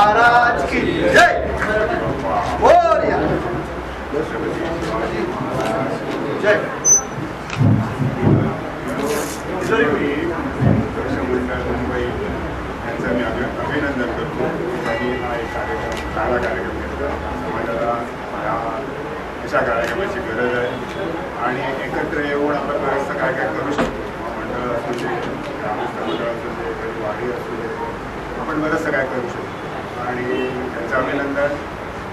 महाराज की जय। हो बोलिया जय। मुंबई यांचं मी अभिनंदन करतो. त्यांनी हा एक कार्यक्रम चांगला कार्यक्रम घेतला. समाजाला हा अशा कार्यक्रमाची गरज आहे. आणि एकत्र येऊन आपण बरंचसं काय काय करू शकतो. मंडळ असू दे ग्रामस्थ मंडळ असू दे वाडी असू दे आपण बरंचसं काय करू शकतो. आणि त्यांचं अभिनंदन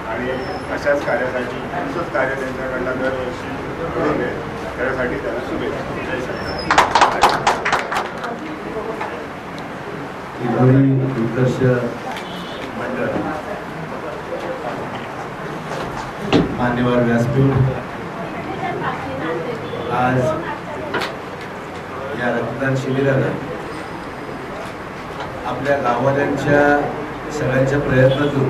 आणि अशाच कार्यासाठी असंच कार्य त्यांच्याकडनं दरवर्षी घडून दे त्यासाठी त्याला शुभेच्छा. जय मान्यवर व्यासपीठ आज या रक्तदान शिबिराला आपल्या गाववाल्यांच्या सगळ्यांच्या प्रयत्नातून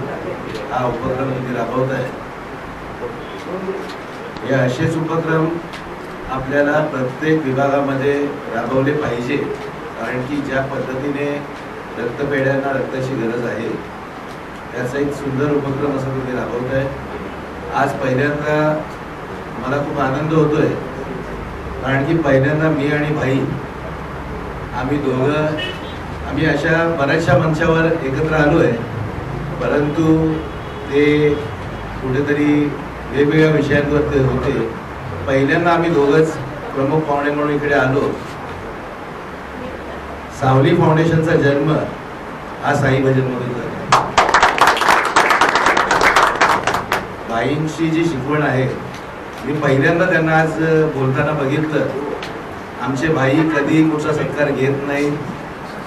हा उपक्रम तुम्ही राबवत आहे. हे असेच उपक्रम आपल्याला प्रत्येक विभागामध्ये राबवले पाहिजे कारण की ज्या पद्धतीने रक्तपेढ्यांना रक्ताची गरज आहे त्याचा एक सुंदर उपक्रम असा तुम्ही राबवत आहे. आज पहिल्यांदा मला खूप आनंद होतोय कारण की पहिल्यांदा मी आणि भाई आम्ही दोघं आम्ही अशा बऱ्याचशा मंचावर एकत्र आलो आहे परंतु ते कुठेतरी वेगवेगळ्या विषयांवर ते होते. पहिल्यांदा आम्ही दोघंच प्रमुख पाहुणे म्हणून इकडे आलो. सावली फाउंडेशनचा जन्म हा साई भजनमधून झाला. बाईंची जी शिकवण आहे मी पहिल्यांदा त्यांना आज बोलताना बघितलं. आमचे भाई कधी कुठचा सत्कार घेत नाही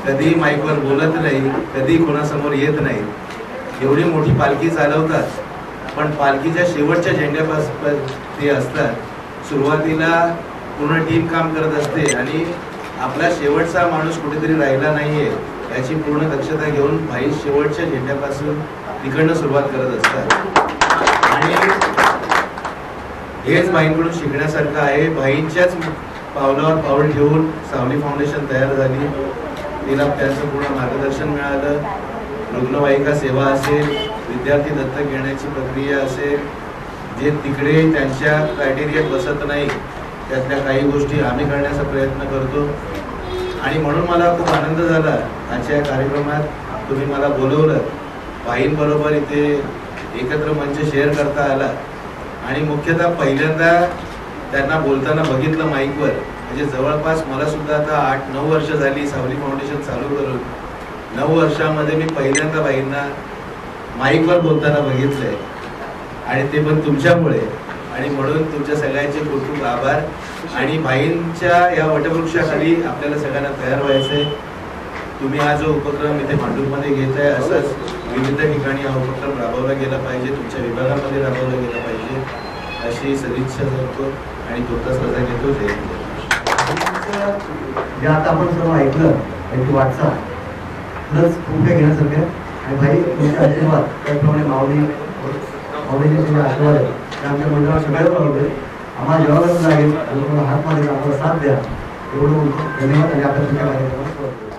कधी माईकवर बोलत नाही कधी कोणासमोर येत नाही. एवढी मोठी पालखी चालवतात. पण पालखीच्या शेवटच्या झेंड्यापासून ते असतात. सुरुवातीला पूर्ण टीम काम करत असते आणि आपला शेवटचा माणूस कुठेतरी राहिला नाही आहे याची पूर्ण दक्षता घेऊन भाई शेवटच्या झेंड्यापासून तिकडनं सुरुवात करत असतात. आणि हेच भाईंकडून शिकण्यासारखं आहे. भाईंच्याच पावलावर पाऊल ठेवून सावली फाउंडेशन तयार झाली. तिला त्यांचं पूर्ण मार्गदर्शन मिळालं. रुग्णवाहिका सेवा असेल विद्यार्थी दत्तक घेण्याची प्रक्रिया असेल जे तिकडे त्यांच्या क्रायटेरियात बसत नाही त्यातल्या काही गोष्टी आम्ही करण्याचा प्रयत्न करतो. आणि म्हणून मला खूप आनंद झाला. आजच्या या कार्यक्रमात तुम्ही मला बोलवलं. बाईंबरोबर इथे एकत्र मंच शेअर करता आला. आणि मुख्यतः पहिल्यांदा त्यांना बोलताना बघितलं माईकवर म्हणजे जवळपास मला सुद्धा आता आठ नऊ वर्ष झाली सावली फाउंडेशन चालू करून. नऊ वर्षामध्ये मी पहिल्यांदा बाईंना माईकवर बोलताना बघितलंय. आणि ते पण तुमच्यामुळे. आणि म्हणून तुमच्या सगळ्यांचे खूप खूप आभार. आणि भाईंच्या या वटवृक्षाखाली आपल्याला सगळ्यांना तयार व्हायचंय. तुम्ही हा जो उपक्रम इथे भांडूपमध्ये आहे असंच विविध ठिकाणी हा उपक्रम राबवला गेला पाहिजे. तुमच्या विभागामध्ये राबवला गेला पाहिजे. अशी सदिच्छा करतो आणि तुर्तास सजा घेतो. जय जे आता आपण सर्व ऐकलं त्यांची वाटचाल खरंच खूप काही घेण्यासारखं आणि भाई तुमचे आशीर्वाद त्याचप्रमाणे माऊली माऊलीचे तुमचे आशीर्वाद आहे ते आमच्या मंडळात सगळ्यावर आवडते आम्हाला जेव्हा लागेल. आम्ही तुम्हाला हात मारेल आपला साथ द्या. एवढं धन्यवाद. आणि आपल्या तुमच्या कार्यक्रमात